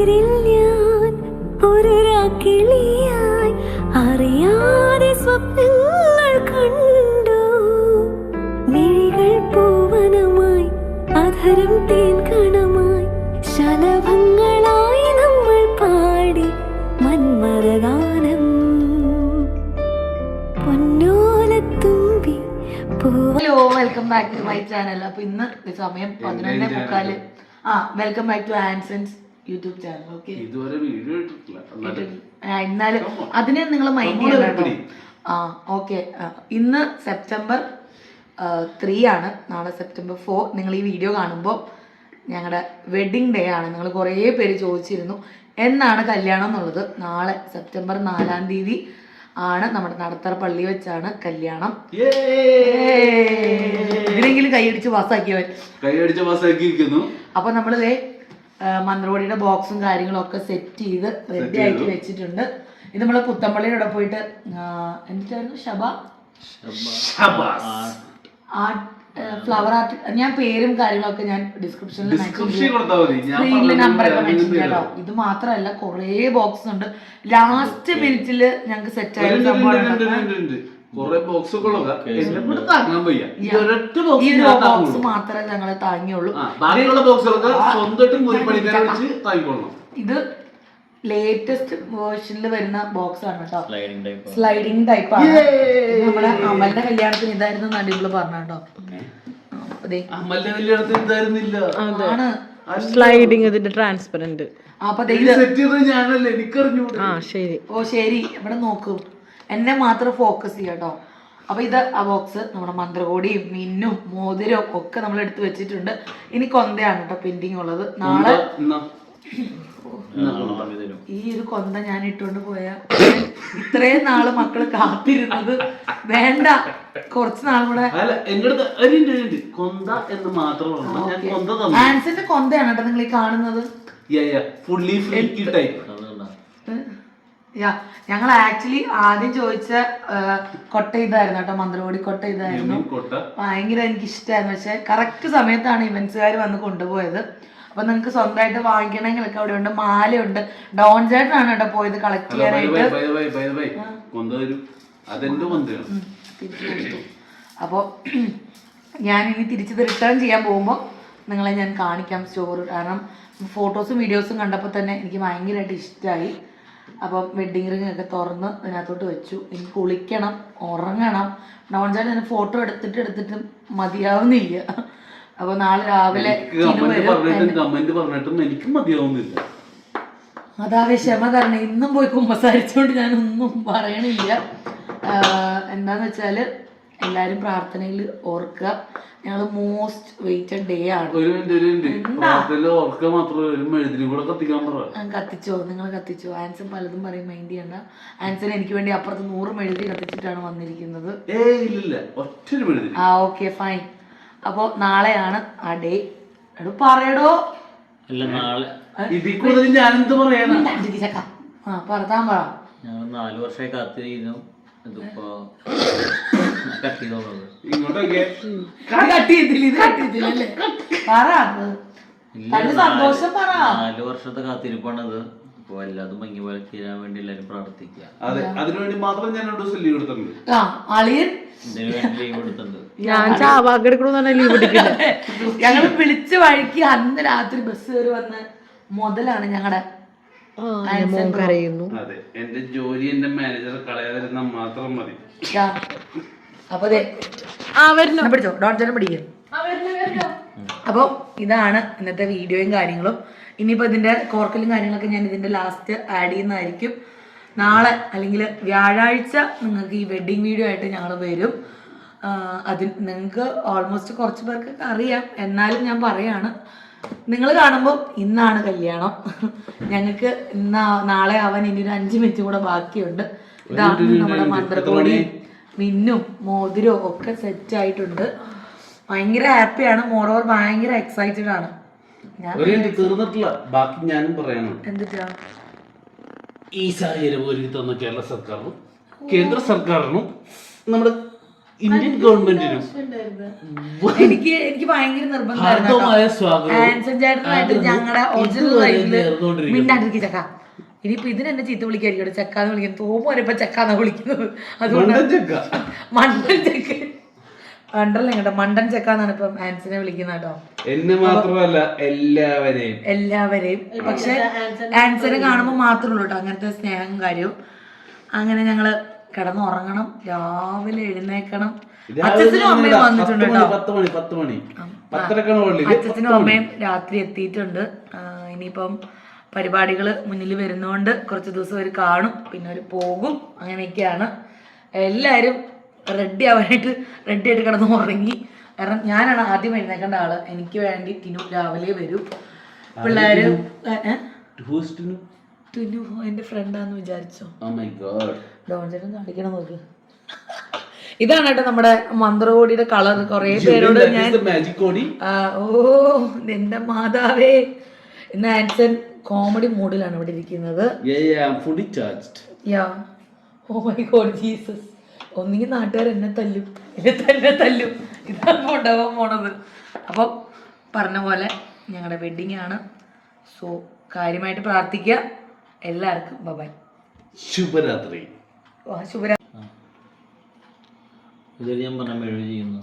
കുളിരിൽ ഞാൻ ഒരു കിളിയായി അറിയാതെ സ്വപ്നങ്ങൾ കണ്ടു. മിഴികൾ പൂവനമായി അധരം തേൻ കണമായി ശലഭങ്ങളായി നമ്മൾ പാടി മന്മരഗാനം പൊന്നോലത്തുമ്പി hello welcome back to my channel അപ്പൊ ഇന്ന് സമയം പതിനൊന്നേ മുക്കാൽ. ആ വെൽക്കം ബാക്ക് ടു ആൻസൻസ് യൂട്യൂബ് ചാനൽ ഓക്കെ ഇതുവരെ വീഡിയോ ഇട്ടിട്ടില്ല. എന്നാലും അതിനെ നിങ്ങൾ മൈൻഡ് ചെയ്യണം കേട്ടോ. ആ ഓക്കെ ഇന്ന് സെപ്റ്റംബർ ത്രീ ആണ്. നാളെ സെപ്റ്റംബർ ഫോർ നിങ്ങൾ ഈ വീഡിയോ കാണുമ്പോൾ ഞങ്ങളുടെ വെഡിങ് ഡേ ആണ്. നിങ്ങൾ കുറേ പേര് ചോദിച്ചിരുന്നു. എന്നാണ് കല്യാണം എന്നുള്ളത്? നാളെ സെപ്റ്റംബർ നാലാം തീയതി ആണ് നമ്മുടെ നടത്തറ പള്ളി വെച്ചാണ് കല്യാണം. ഇതിനെങ്കിലും കൈയടിച്ച് പാസ്സാക്കിയവൻ. കൈയടിച്ച് പാസ്സാക്കിയിരിക്കുന്നു. അപ്പൊ നമ്മളിതേ മന്ത്രവാടിയുടെ ബോക്സും കാര്യങ്ങളും ഒക്കെ സെറ്റ് ചെയ്ത്. റെഡി ആക്കി വെച്ചിട്ടുണ്ട്. ഇത് നമ്മൾ പുത്തമ്പള്ളിയുടെ അവിടെ പോയിട്ട് ആ, ശബ? ഷബ ഷബാസ്. ആർട്ട് ഫ്ലവർ ആർട്ട് ഞാൻ പേരും കാര്യങ്ങളൊക്കെ ഞാൻ ഡിസ്ക്രിപ്ഷനിൽ സ്ക്രീനിലെ സ്ക്രീനിൽ നമ്പറൊക്കെ മെൻഷൻ ചെയ്യാലോ ഇത് മാത്രമല്ല കുറേ ബോക്സ് ഉണ്ട്. ലാസ്റ്റ് മിനിറ്റിൽ ഞങ്ങൾക്ക് സെറ്റ് ആയ ഉണ്ട്, ഉണ്ട്, സംഭവം കുറെ ബോക്സ് എന്നെ താങ്ങാൻ വയ്യ. ബോക്സ്. മാത്രമേ ഞങ്ങളെ താങ്ങിയുള്ളൂ. ബാക്കിയുള്ള ബോക്സുകളൊക്കെ സ്വന്തമായിട്ടും കൂലിപ്പണിക്കാരെ വെച്ച് താങ്ങിക്കൊള്ളണം. ഇത് ലേറ്റസ്റ്റ് വേർഷനിൽ വരുന്ന ബോക്സ് ആണ് കേട്ടോ. സ്ലൈഡിംഗ് ടൈപ്പ് സ്ലൈഡിങ് ടൈപ്പ് ആണ്. നമ്മുടെ അമലിന്റെ കല്യാണത്തിന് ഇതായിരുന്നു നടികൾ പറഞ്ഞോ കേട്ടോ. കല്യാണത്തിന് ഇതായിരുന്നില്ല. ആണ്. സ്ലൈഡിങ് ഇതിന്റെ ട്രാൻസ്പെറന്റ് അപ്പൊ ഞാനല്ലേ എനിക്കറിഞ്ഞു ആ ശരി. ഓ ശരി. ഇവിടെ നോക്കൂ. എന്നെ മാത്രം ഫോക്കസ് ചെയ്യാം കേട്ടോ അപ്പൊ ഇത് ആ ബോക്സ് നമ്മുടെ മന്ത്രകോടിയും മിന്നും മോതിരവും ഒക്കെ നമ്മൾ എടുത്തു വെച്ചിട്ടുണ്ട്. ഇനി കൊന്തയാണ് കേട്ടോ പെൻഡിങ് ഉള്ളത്. നാളെ ഈ ഒരു കൊന്ത ഞാൻ ഇട്ടുകൊണ്ട് പോയ ഇത്രയും നാൾ മക്കൾ കാത്തിരുന്നത്. വേണ്ട. കുറച്ച് നാൾ കൂടെ. കൊന്ത എന്ന് ആൻസിന്റെ കൊന്തയാണ് കേട്ടോ നിങ്ങൾ ഈ കാണുന്നത്? ഫുള്ളി ഫ്ലിക്കി ടൈപ്പ് ഞങ്ങൾ ആക്ച്വലി ആദ്യം ചോദിച്ച കൊട്ട ഇതായിരുന്നു കേട്ടോ. മന്ത്രോടി കൊട്ട ഇതായിരുന്നു. ഭയങ്കര എനിക്ക് ഇഷ്ടമായിരുന്നു പക്ഷെ കറക്റ്റ് സമയത്താണ് ഇവന്റ്സുകാർ വന്ന് കൊണ്ടുപോയത്. അപ്പൊ നിങ്ങൾക്ക് സ്വന്തമായിട്ട് വാങ്ങിക്കണമെങ്കിലൊക്കെ അവിടെ ഉണ്ട് മാലയുണ്ട്. ഡോൺ ചേട്ടനാണ് കേട്ടോ പോയത് കളക്ട് ചെയ്യാനായിട്ട്. അപ്പോ തിരിച്ചു ഞാൻ ഇനി തിരിച്ചത് റിട്ടേൺ ചെയ്യാൻ പോകുമ്പോൾ നിങ്ങളെ ഞാൻ കാണിക്കാം സ്റ്റോർ കാരണം ഫോട്ടോസും വീഡിയോസും കണ്ടപ്പോൾ തന്നെ എനിക്ക് ഭയങ്കരമായിട്ട് ഇഷ്ടമായി അപ്പം വെഡ്ഡിങ് റിംഗ് ഒക്കെ തുറന്ന് അതിനകത്തോട്ട് വെച്ചു. ഇനി കുളിക്കണം ഉറങ്ങണം. നോൺചാൻ ഞാൻ ഫോട്ടോ എടുത്തിട്ട് എടുത്തിട്ട് മതിയാവുന്നില്ല. അപ്പൊ നാളെ രാവിലെ കമന്റ് പറഞ്ഞിട്ടും എനിക്കും മതിയാവുന്നില്ല. അതാവേ ക്ഷമ തരണം. ഇന്നും പോയി കുമ്പസാരിച്ചോണ്ട് ഞാൻ ഒന്നും പറയണില്ല എന്താന്ന് വെച്ചാൽ എല്ലാവരും പ്രാർത്ഥനയിൽ ഓർക്കുക. ഞങ്ങൾ മോസ്റ്റ് വെയിറ്റഡ് ഡേ ആണ്. ഒരു മിനിറ്റ് ഒരു മിനിറ്റ് പ്രാർത്ഥനയിൽ ഓർക്ക മാത്രമല്ല ഒരു കൂടെ കത്തിക്കാൻ പറ. കത്തിച്ചോ? നിങ്ങൾ കത്തിച്ചോ? ആൻസർ പലതും പറയും മൈൻഡ് ചെയ്യണ്ട. ആൻസർ എനിക്ക് വേണ്ടി അപ്പുറത്ത് നൂറ് മെഴുതി കത്തിച്ചിട്ടാണ് വന്നിരിക്കുന്നത്. ആ ഓക്കെ ഫൈൻ അപ്പോൾ നാളെയാണ് ആ ഡേ പറയടോ. അല്ല നാളെ. ഇതിൽ കൂടുതൽ ഞാൻ എന്ത് ആ പറ. ഞാൻ നാല് വർഷമായി കാത്തിരിക്കുന്നു. ഇതിപ്പോ നാല് വർഷത്തെ കാത്തിരിപ്പാണത് അപ്പൊ എല്ലാതും ഭംഗി പോലെ തീരാൻ വേണ്ടി എല്ലാരും പ്രാർത്ഥിക്കുക അതെ അതിനുവേണ്ടി മാത്രം ഞാൻ രണ്ടു ദിവസം ലീവ് എടുത്തിട്ടുണ്ട്. ആ അളിയൻ? വേണ്ടി ലീവ് എടുത്തിട്ടുണ്ട്. ഞാൻ ചാവാക്കെടുക്കണമെന്ന് ലീവ് എടുക്കില്ല. ഞങ്ങൾ വിളിച്ച് വഴിക്ക് അന്ന് രാത്രി ബസ് കയറി വന്ന് മുതലാണ് ഞങ്ങളുടെ കരയുന്നു. അതെ എന്റെ ജോലി എന്റെ മാനേജർ കളയാതിരുന്ന മാത്രം മതി. അപ്പൊ പിടിച്ചോ? പിടിക്കും. അപ്പോൾ ഇതാണ് ഇന്നത്തെ വീഡിയോയും കാര്യങ്ങളും. ഇനിയിപ്പോൾ ഇതിന്റെ കോർക്കലും കാര്യങ്ങളൊക്കെ ഞാൻ ഇതിന്റെ ലാസ്റ്റ് ആഡ് ചെയ്യുന്നതായിരിക്കും. നാളെ അല്ലെങ്കിൽ വ്യാഴാഴ്ച നിങ്ങൾക്ക് ഈ വെഡ്ഡിങ് വീഡിയോ ആയിട്ട് ഞങ്ങൾ വരും. അതിൽ നിങ്ങൾക്ക് ഓൾമോസ്റ്റ് കുറച്ച് പേർക്കൊക്കെ അറിയാം. എന്നാലും ഞാൻ പറയാണ് നിങ്ങൾ കാണുമ്പോൾ ഇന്നാണ് കല്യാണം. ഞങ്ങൾക്ക് ഇന്ന് നാളെ അവൻ ഇനി ഒരു അഞ്ച് മിനിറ്റ് കൂടെ ബാക്കിയുണ്ട്. ഇതാണ് നമ്മുടെ മന്ത്രകോടിയും മിന്നും മോതിരവും ഒക്കെ സെറ്റ് ആയിട്ടുണ്ട്. ഭയങ്കര ഹാപ്പിയാണ് മോറോവർ ഭയങ്കര എക്സൈറ്റഡ് ആണ്. ഞാൻ ഒരു മിനിറ്റ് തീർന്നിട്ടില്ല. ബാക്കി ഞാനും പറയാനുണ്ട് എന്തിട്ടാ? ഈ സാഹചര്യം ഒരുക്കി തന്ന കേരള സർക്കാരിനും കേന്ദ്ര സർക്കാരിനും നമ്മുടെ ഇന്ത്യൻ ഗവൺമെന്റിനും എനിക്ക് എനിക്ക് ഭയങ്കര നിർബന്ധമായിരുന്നു ഞങ്ങളുടെ ഒറിജിനൽ ഇതുവരെ ലൈഫിൽ നേർന്നുകൊണ്ടിരിക്കുന്നു. മിണ്ടാണ്ടിരിക്കും ചക്ക. ഇനിയിപ്പോ ഇതിന് എന്നെ ചീത്ത വിളിക്കായിരിക്കും ചക്കാന്ന് വിളിക്കുന്നത് തോമോ ഇപ്പൊ ചക്കാന്നാ വിളിക്കുന്നത്. അതുകൊണ്ട് മണ്ടൻ ചക്ക. മണ്ടൻ ചക്ക. കണ്ടല്ലേ കേട്ടോ മണ്ടൻ ചെക്കാന്നാണ് ഇപ്പം ആൻസിനെ വിളിക്കുന്ന കേട്ടോ. എന്നെ മാത്രമല്ല എല്ലാവരെയും. എല്ലാവരെയും. പക്ഷെ ആൻസിനെ കാണുമ്പോൾ മാത്രമേ ഉള്ളൂ കേട്ടോ. അങ്ങനത്തെ സ്നേഹം കാര്യവും. അങ്ങനെ ഞങ്ങൾ കിടന്നുറങ്ങണം. രാവിലെ എഴുന്നേക്കണം. അച്ഛനും അമ്മയും വന്നിട്ടുണ്ട് കേട്ടോ. അച്ഛനും അമ്മയും രാത്രി എത്തിയിട്ടുണ്ട്. ഇനിയിപ്പം പരിപാടികൾ മുന്നിൽ വരുന്നതുകൊണ്ട് കുറച്ച് ദിവസം അവർ കാണും പിന്നെ അവർ പോകും. അങ്ങനെയൊക്കെയാണ്. എല്ലാവരും റെഡി ആവാനായിട്ട് റെഡി ആയിട്ട് കിടന്ന് ഉറങ്ങി. കാരണം ഞാനാണ് ആദ്യം എഴുന്നേക്കേണ്ട ആൾ. എനിക്ക് വേണ്ടി തിനു രാവിലെ വരും. പിള്ളേര്? എന്റെ ടിനു എന്റെ ഫ്രണ്ടാന്ന് വിചാരിച്ചോ. ഗോഡ് ഡോൺചേട്ടൻ കാണിക്കണം നോക്ക്. ഇതാണ് കേട്ടോ നമ്മുടെ മന്ത്രകോടിയുടെ കളർ. കുറേ പേരോട് ഞാൻ ഓ എന്റെ മാതാവേ. നാൻസൻ ആൻസൺ കോമഡി മൂഡിലാണ് ഇവിടെ ഇരിക്കുന്നത്. Yeah oh my God Jesus ഒന്നുകിൽ നാട്ടുകാർ എന്നെ തല്ലും എന്നെ തന്നെ തല്ലും. ഇതാണ് ഉണ്ടാവാൻ പോണത്. അപ്പം പറഞ്ഞ പോലെ ഞങ്ങളുടെ വെഡിങ് ആണ്. സോ കാര്യമായിട്ട് പ്രാർത്ഥിക്കുക. എല്ലാവർക്കും ബബായ് ശുഭരാത്രി. ശുഭരാ ഇതിൽ ഞാൻ പറഞ്ഞ ചെയ്യുന്നു.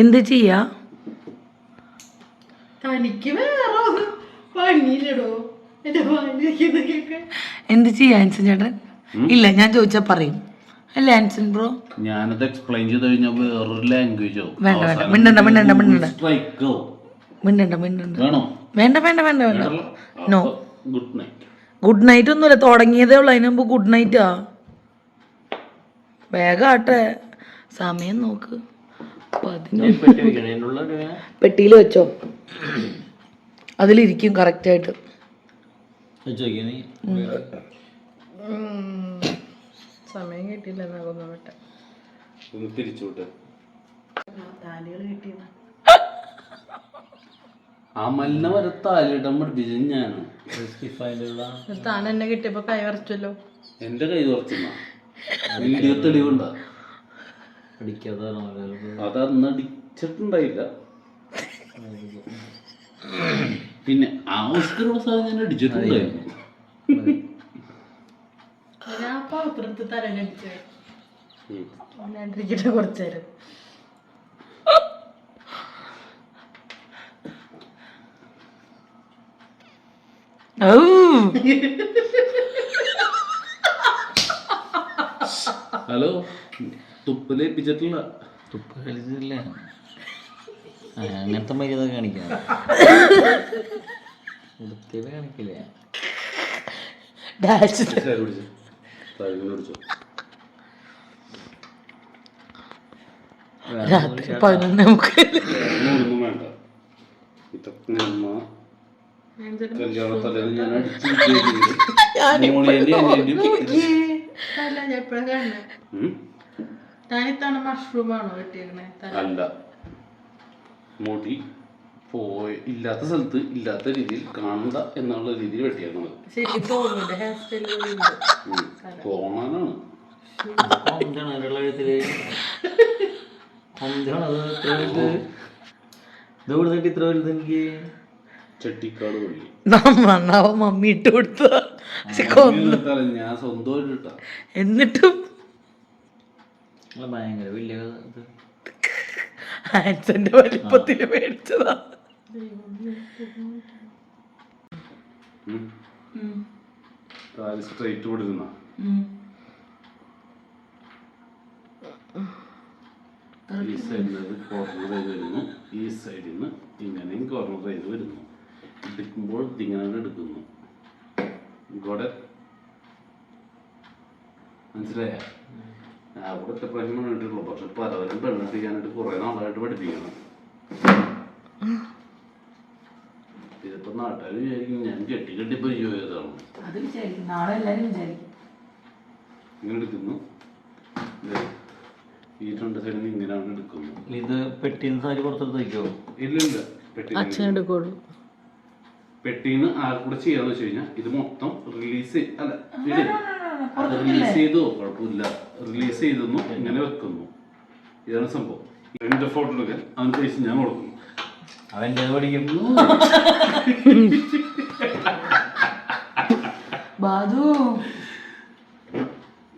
എന്ത് ചെയ്യാ? തനിക്ക് വേറെ പണിയില്ലടോ. എന്ത് ചെയ്യാ ആൻസൺ ചേട്ടൻ? ഇല്ല ഞാൻ ചോദിച്ചാ പറയും. അല്ലേ ആൻസൺ ബ്രോ? ഞാനത് എക്സ്പ്ലെയിൻ ചെയ്ത് കഴിഞ്ഞാൽ വേറൊരു ലാംഗ്വേജ് വേണ്ട വേണ്ട. മിണ്ടണ്ട മിണ്ടണ്ട മിണ്ടണ്ട. സ്ട്രൈക്കോ മിണ്ടണ്ട മിണ്ടണ്ട. വേണ്ട വേണ്ട വേണ്ട വേണ്ട. No good night good night ഒന്നുമില്ല തുടങ്ങിയതേ ഉള്ളൂ. അതിന് മുമ്പ് ഗുഡ് നൈറ്റാ വേഗം ആട്ടെ. സമയം നോക്ക്. പെട്ടിയിൽ വെച്ചോ. അതിലിരിക്കും കറക്റ്റായിട്ട് സമയം കിട്ടിയില്ല എന്നാ കൊന്നോട്ടെ ഒന്ന് തിരിച്ചുവിട്ട് താലികൾ കിട്ടിയത് ആ മലിന വരെ താലിടാൻ പഠിപ്പിച്ചത് ഞാനാണ് സ്കിഫാന്റെ ഉള്ള താൻ എന്നെ കിട്ടിയപ്പോ കൈ വരച്ചല്ലോ എന്റെ കൈ തുറച്ചുന്ന. വീഡിയോ തെളിവുണ്ടാ? അത് അന്ന് അടിച്ചിട്ടുണ്ടായില്ല. പിന്നെ ആ ഓസ്കറുള്ള സാധനം ഞാൻ അടിച്ചിട്ടുണ്ടായിരുന്നു. ഞാൻ ഹലോ തുപ്പലേപ്പിച്ചിട്ടില്ല തുപ്പ് കളിച്ചില്ല അങ്ങനത്തെ മര്യാദ കാണിക്കാം. വൃത്തിയിൽ കാണിക്കില്ല? കുടിച്ചോ. രാത്രി പതിനൊന്ന് നമുക്ക് ഞാൻ താനിത്താണ് മഷ്റൂമാണോ കിട്ടിയേക്കണേ? അല്ല. മുടി പോയ ഇല്ലാത്ത സ്ഥലത്ത് ഇല്ലാത്ത രീതിയിൽ കാണണ്ട എന്നുള്ള രീതിയിൽ ഉം. തോന്നാനാണ് ഇത്ര വലുത് ഇത് കൊടുത്തിട്ട് ഇത്ര വലുത് എനിക്ക്. ചെട്ടിക്കാട് പള്ളി നന്നാവ മമ്മി ഇട്ട് കൊടുത്ത ഇങ്ങനെ തല ഞാൻ സ്വന്തമായിട്ട് ഇട്ടാ. എന്നിട്ടും ഭയങ്കര വലിയ ഇത് ആൻസന്റെ വലിപ്പത്തിൽ മേടിച്ചതാ. സ്ട്രൈറ്റ് കൊടുക്കുന്ന. ഈ സൈഡിൽ നിന്ന് കോർണർ ചെയ്ത് വരുന്നു. ഈ സൈഡിൽ നിന്ന് ഇങ്ങനെയും കോർണർ ചെയ്ത് വരുന്നു. എടുക്കുമ്പോൾ ഇതിങ്ങനെ എടുക്കുന്നു. ഇവിടെ മനസ്സിലായ? അവിടെ ഒറ്റ പ്രാവശ്യം പെണ്ണിട്ടുള്ളൂ പക്ഷെ പലവരും പെണ്ണെത്തിക്കാനായിട്ട് കുറെ നാളായിട്ട് പഠിപ്പിക്കണം. ഇതിപ്പോ നാട്ടുകാർ വിചാരിക്കും ഞാൻ കെട്ടി കെട്ടി പരിചയതാണ് അത് വിചാരിക്കും. നാളെ എല്ലാരും വിചാരിക്കും. ഇങ്ങനെ എടുക്കുന്നു. ഈ രണ്ട് സൈഡിൽ നിന്ന് ഇങ്ങനെയാണ് എടുക്കുന്നത്. ഇത് പെട്ടിന്ന് സാരി പുറത്തെടുത്ത് വയ്ക്കോ ഇല്ല ഇല്ല. പെട്ടി അച്ഛനെടുക്കുള്ളൂ പെട്ടിന്ന് ആർക്കൂടെ ചെയ്യാന്ന് വെച്ച് കഴിഞ്ഞാൽ ഇത് മൊത്തം റിലീസ് അല്ല റിലീസ് ചെയ്തു കുഴപ്പമില്ല. റിലീസ് ചെയ്തെന്നു ഇങ്ങനെ വെക്കുന്നു. ഇതാണ് സംഭവം. എന്റെ ഫോട്ടോ എടുക്കാൻ അവൻ പൈസ ഞാൻ കൊടുക്കുന്നു. അവന്റെ ബാധു.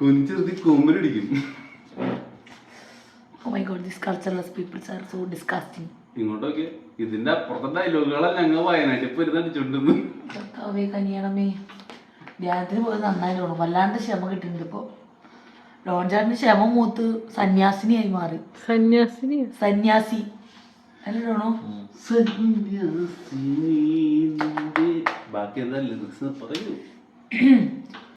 കുഞ്ചിർത്തി കുമ്മനടിക്കും ഓ my God this cultureless peoples are so disgusting ഇങ്ങോട്ടൊക്കെ. ഇതിന്റെ അപ്പുറത്തെ ഡയലോഗുകളെ ഞങ്ങൾ വയനാട്ടിൽ അടിച്ചോണ്ടിരുന്നു. കർത്താവേ കനിയണമേ. ധ്യാനത്തിന് പോയത് നന്നായി തോന്നും വല്ലാണ്ട് ക്ഷമ കിട്ടുന്നുണ്ട് ഇപ്പോൾ ഡോൺചാട്ടിന് ക്ഷമ മൂത്ത് സന്യാസിനിയായി മാറി. സന്യാസിനി സന്യാസി. അല്ലേ ഡോണോ സന്യാസിനി നിന്റെ- ബാക്കി എന്താ ലിറിക്സ് പറയൂ.